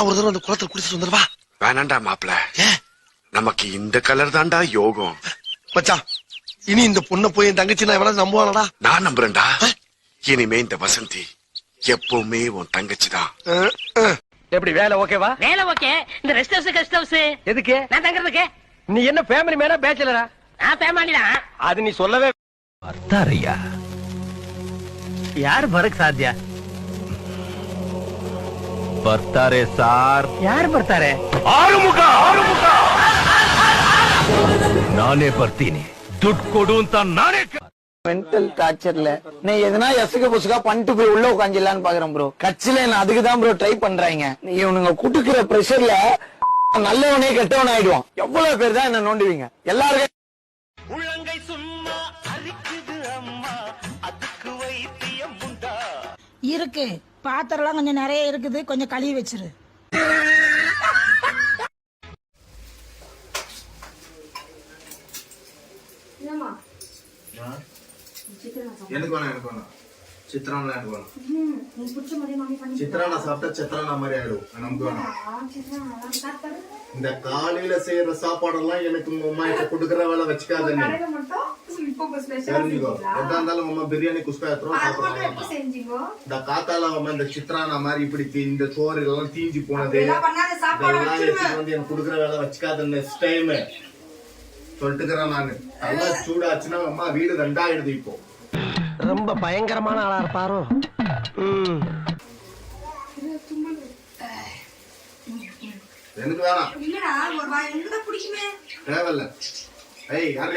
நான் ஒரு தடவை அந்த குளத்துல குடிச்சிட்டு வந்துடுவா? வேணாண்டா மாப்பிள. நமக்கு இந்த கலர் தான்டா யோகம். மச்சா இனி இந்த பொண்ணை போய் என் தங்கச்சி நான் எவ்வளவு நம்புவானடா நான் நம்புறேன்டா. இனிமே இந்த வசந்தி எப்பவுமே உன் தங்கச்சி தான். எப்படி வேலை ஓகேவா? வேலை ஓகே. இந்த ரெஸ்ட் ஹவுஸ் கெஸ்ட் ஹவுஸ் எதுக்கு? நான் தங்கறதுக்கு. நீ என்ன ஃபேமிலி மேனா பேச்சலரா நான் ஃபேமிலி அது நீ சொல்லவே அத்தாரையா யார் பரக் சாத்தியா? ಬರ್ತಾರೆ ಸಾರ್ ಯಾರು ಬರ್ತಾರೆ ಆರುಮುಖ ಆರುಮುಖ ನಾನೇ ಬರ್ತೀನಿ ದುಡ್ಡು ಕೊಡು ಅಂತ ನಾನೇ ಕ- மென்டல் டார்ச்சர்ல நீ எதனா எசுக புசுகா பண்ணிட்டு போய் உள்ள உட்காந்துலான்னு பாக்குறேன் ப்ரோ கட்சியில நான் அதுக்கு தான் ப்ரோ ட்ரை பண்றாங்க நீ இவனுங்க குட்டுக்கிற பிரஷர்ல நல்லவனே கெட்டவன் ஆயிடுவான் எவ்வளவு பேர் தான் என்ன நோண்டுவீங்க எல்லாருக்கும் இருக்கு பாத்திரம்லாம் கொஞ்சம் நிறைய இருக்குது. கொஞ்சம் கழுவி வச்சிரு. எனக்கு வேணாம் எனக்கு வேணாம். சித்ரானா எனக்கு வேணாம். சித்ரானா சாப்பிட்டா சித்ரானா மாதிரி ஆயிடும். நமக்கு வேணாம். இந்த காலையில செய்யற சாப்பாடெல்லாம் எனக்கு உங்க அம்மா இப்ப கொடுக்கற வேலை வச்சுக்காத நீ தெரிஞ்சுக்கோ எதா இருந்தாலும் அம்மா பிரியாணி குஸ்கா இந்த காத்தால அம்மா இந்த சித்ரானா மாதிரி இப்படி தீ- இந்த சோறு எல்லாம் தீஞ்சு போனது. இதெல்லாம் எடுத்துட்டு வந்து எனக்கு கொடுக்கற வேலை வச்சுக்காத நெக்ஸ்ட் டைம் சொல்லிட்டுக்கிறேன் நானு. நல்லா சூடாச்சுன்னா அம்மா வீடு ரெண்டாயிடுது இப்போ. ரொம்ப பயங்கரமான ஆளா இருப்பாரோ. எனக்கு வேணாம். தேவையில்ல. ஏய் யாரு?